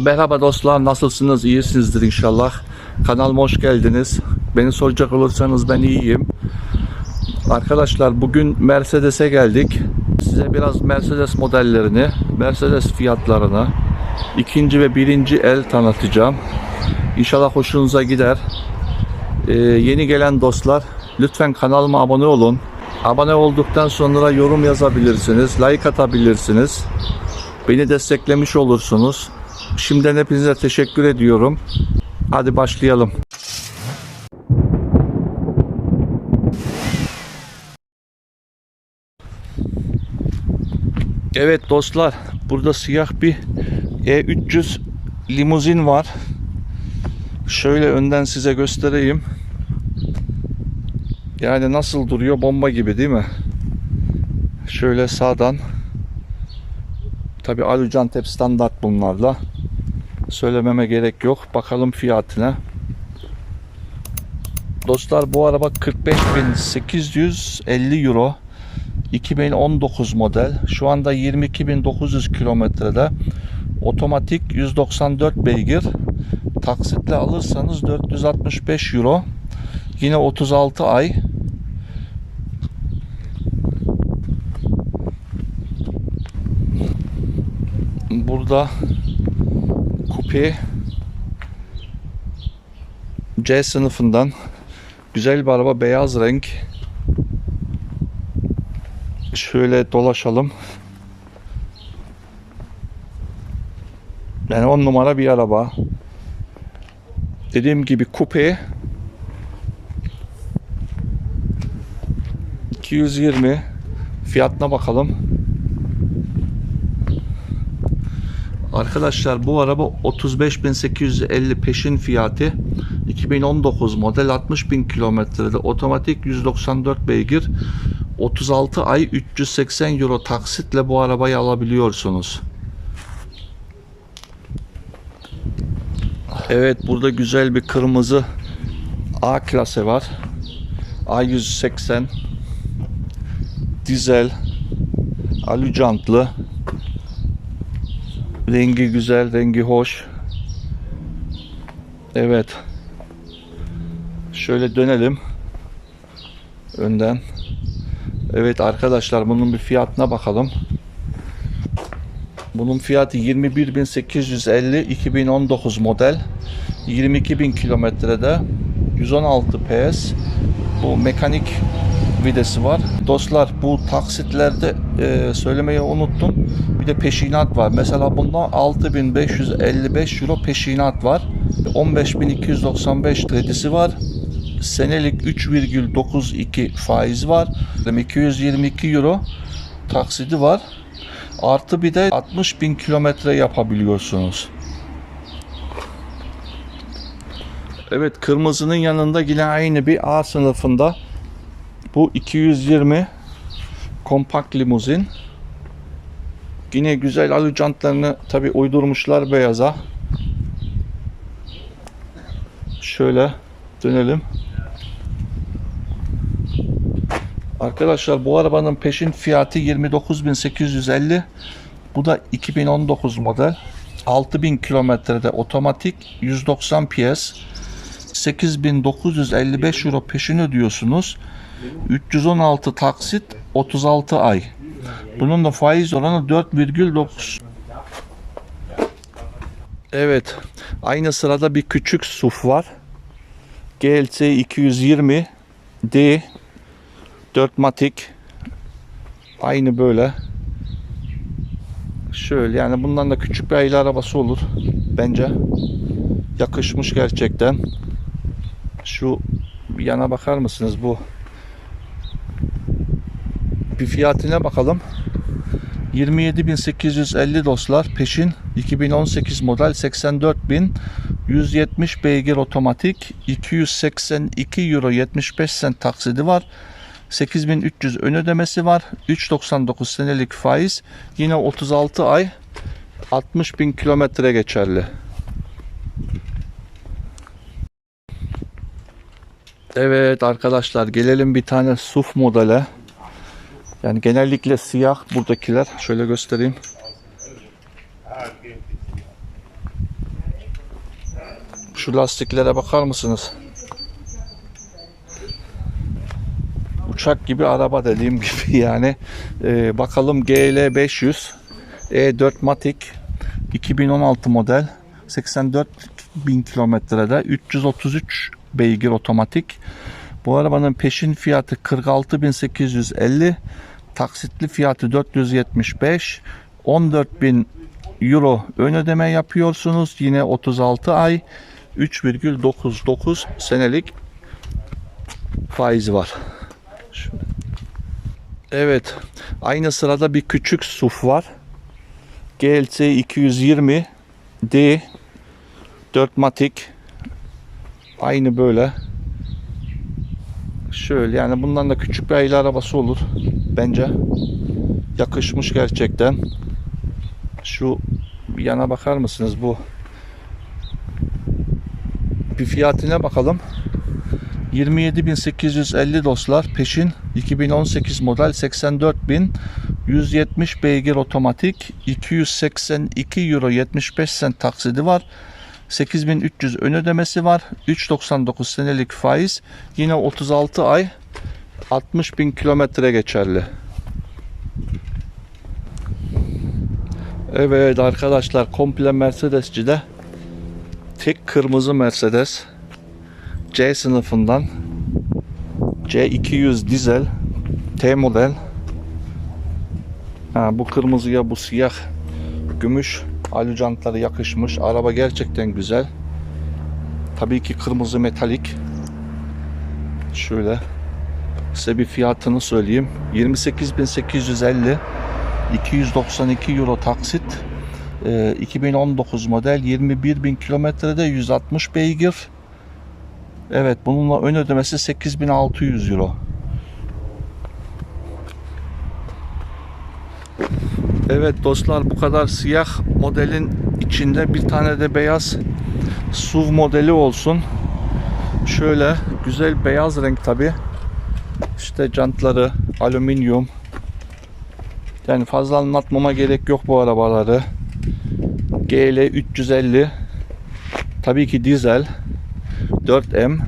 Merhaba dostlar nasılsınız? İyisinizdir inşallah. Kanalıma hoş geldiniz. Beni soracak olursanız ben iyiyim. Arkadaşlar bugün Mercedes'e geldik. Size biraz Mercedes modellerini, Mercedes fiyatlarını, ikinci ve birinci el tanıtacağım. İnşallah hoşunuza gider. Ee, yeni gelen dostlar lütfen kanalıma abone olun. Abone olduktan sonra yorum yazabilirsiniz, like atabilirsiniz. Beni desteklemiş olursunuz. Şimdiden hepinize teşekkür ediyorum. Hadi başlayalım. Evet dostlar, burada siyah bir E300 limuzin var. Şöyle önden size göstereyim. Yani nasıl duruyor? Bomba gibi değil mi? Şöyle sağdan Tabi Alucant hep standart bunlarla. Söylememe gerek yok. Bakalım fiyatına. Dostlar bu araba 45.850 euro. 2019 model. Şu anda 22.900 kilometrede. Otomatik 194 beygir. Taksitle alırsanız 465 euro. Yine 36 ay. Burada kupe C sınıfından güzel bir araba beyaz renk. Şöyle dolaşalım. Yani on numara bir araba. Dediğim gibi kupe 220 fiyatına bakalım. Arkadaşlar bu araba 35.850 peşin fiyatı 2019 model 60.000 kilometrede otomatik 194 beygir 36 ay 380 euro taksitle bu arabayı alabiliyorsunuz. Evet burada güzel bir kırmızı A klası var. A180 dizel alücantlı Rengi güzel, rengi hoş. Evet. Şöyle dönelim. Önden. Evet arkadaşlar bunun bir fiyatına bakalım. Bunun fiyatı 21.850 2019 model. 22.000 kilometrede 116 PS. Bu mekanik videsi var. Dostlar bu taksitlerde e, söylemeyi unuttum. Bir de peşinat var. Mesela bunda 6555 euro peşinat var. 15295 kredisi var. Senelik 3,92 faiz var. 222 euro taksidi var. Artı bir de 60 bin kilometre yapabiliyorsunuz. Evet kırmızının yanında yine aynı bir A sınıfında bu 220 kompakt limuzin. Yine güzel alu jantlarını tabi uydurmuşlar beyaza. Şöyle dönelim. Arkadaşlar bu arabanın peşin fiyatı 29.850. Bu da 2019 model. 6000 kilometrede otomatik 190 PS 8955 euro peşin ödüyorsunuz. 316 taksit 36 ay. Bunun da faiz oranı 4,9. Evet. Aynı sırada bir küçük SUV var. GLC 220 D 4 matik. Aynı böyle. Şöyle yani bundan da küçük bir aile arabası olur. Bence. Yakışmış gerçekten. Şu yana bakar mısınız bu bir fiyatına bakalım. 27.850 dostlar peşin. 2018 model 84.000 170 beygir otomatik. 282 euro 75 sent taksidi var. 8300 ön ödemesi var. 3.99 senelik faiz. Yine 36 ay 60.000 kilometre geçerli. Evet arkadaşlar gelelim bir tane SUV modele yani genellikle siyah buradakiler. Şöyle göstereyim. Şu lastiklere bakar mısınız? Uçak gibi araba dediğim gibi yani. Ee, bakalım GL 500 E4 Matic 2016 model 84 bin kilometrede 333 beygir otomatik. Bu arabanın peşin fiyatı 46.850 taksitli fiyatı 475 14.000 euro ön ödeme yapıyorsunuz. Yine 36 ay 3,99 senelik faizi var. Evet. Aynı sırada bir küçük SUV var. GLC 220 D 4 Matic aynı böyle şöyle yani bundan da küçük bir aile arabası olur bence. Yakışmış gerçekten. Şu yana bakar mısınız? Bu bir fiyatına bakalım. 27.850 dostlar peşin 2018 model 84.000 170 beygir otomatik 282 euro 75 sent taksidi var 8300 ön ödemesi var. 3.99 senelik faiz. Yine 36 ay 60 bin kilometre geçerli. Evet arkadaşlar komple Mercedes'cide tek kırmızı Mercedes C sınıfından C200 dizel T model. Ha, bu kırmızıya bu siyah gümüş alu jantları yakışmış. Araba gerçekten güzel. Tabii ki kırmızı metalik. Şöyle. Size bir fiyatını söyleyeyim. 28.850 292 euro taksit. Ee, 2019 model 21.000 kilometrede 160 beygir. Evet bununla ön ödemesi 8600 euro. Evet dostlar bu kadar siyah modelin içinde bir tane de beyaz SUV modeli olsun. Şöyle güzel beyaz renk tabi. İşte jantları alüminyum. Yani fazla anlatmama gerek yok bu arabaları. GL 350 tabii ki dizel 4M.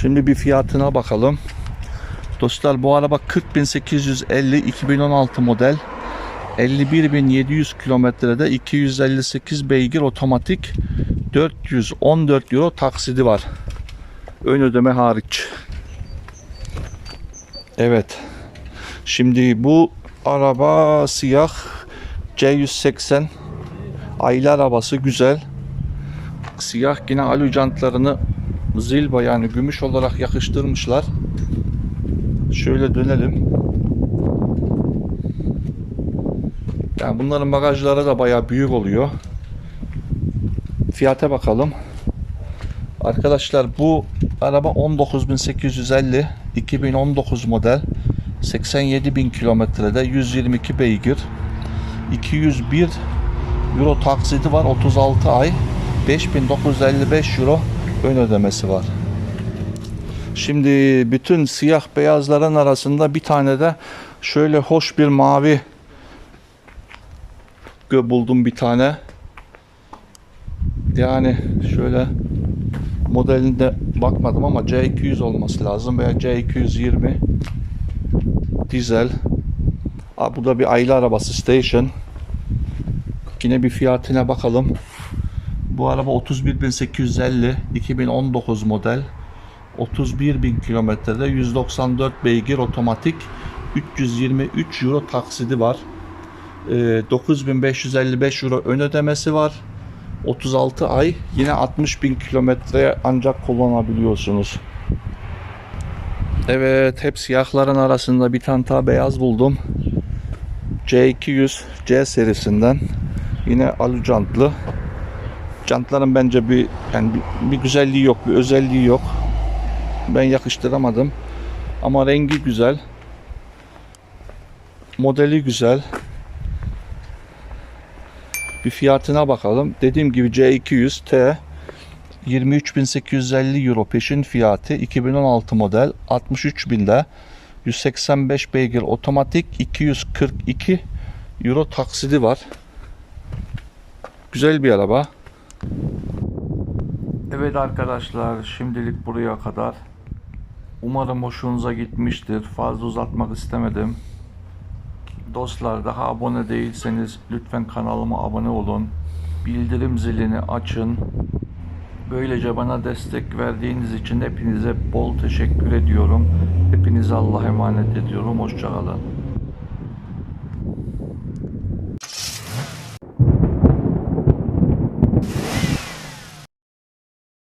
Şimdi bir fiyatına bakalım. Dostlar bu araba 40.850 2016 model. 51.700 kilometrede 258 beygir otomatik 414 euro taksidi var. Ön ödeme hariç. Evet. Şimdi bu araba siyah C180 aile arabası güzel siyah yine alu jantlarını zilba yani gümüş olarak yakıştırmışlar. Şöyle dönelim. Yani bunların bagajları da bayağı büyük oluyor. Fiyata bakalım. Arkadaşlar bu araba 19.850 2019 model 87.000 kilometrede 122 beygir 201 euro taksidi var 36 ay 5955 euro ön ödemesi var. Şimdi bütün siyah beyazların arasında bir tane de şöyle hoş bir mavi buldum bir tane. Yani şöyle modelinde bakmadım ama C200 olması lazım veya C220 dizel. Aa, bu da bir aile arabası station. Yine bir fiyatına bakalım. Bu araba 31.850 2019 model 31.000 kilometrede 194 beygir otomatik 323 euro taksidi var. Ee, 9555 euro ön ödemesi var. 36 ay yine 60.000 kilometreye ancak kullanabiliyorsunuz. Evet hep siyahların arasında bir tane daha beyaz buldum. C200 C serisinden yine alu jantlı. Jantların bence bir yani bir, bir güzelliği yok, bir özelliği yok. Ben yakıştıramadım. Ama rengi güzel. Modeli güzel. Bir fiyatına bakalım. Dediğim gibi C200 T 23.850 euro peşin fiyatı 2016 model 63.000'de 185 beygir otomatik 242 euro taksidi var. Güzel bir araba. Evet arkadaşlar şimdilik buraya kadar. Umarım hoşunuza gitmiştir. Fazla uzatmak istemedim. Dostlar daha abone değilseniz lütfen kanalıma abone olun. Bildirim zilini açın. Böylece bana destek verdiğiniz için hepinize bol teşekkür ediyorum. Hepinize Allah'a emanet ediyorum. Hoşçakalın.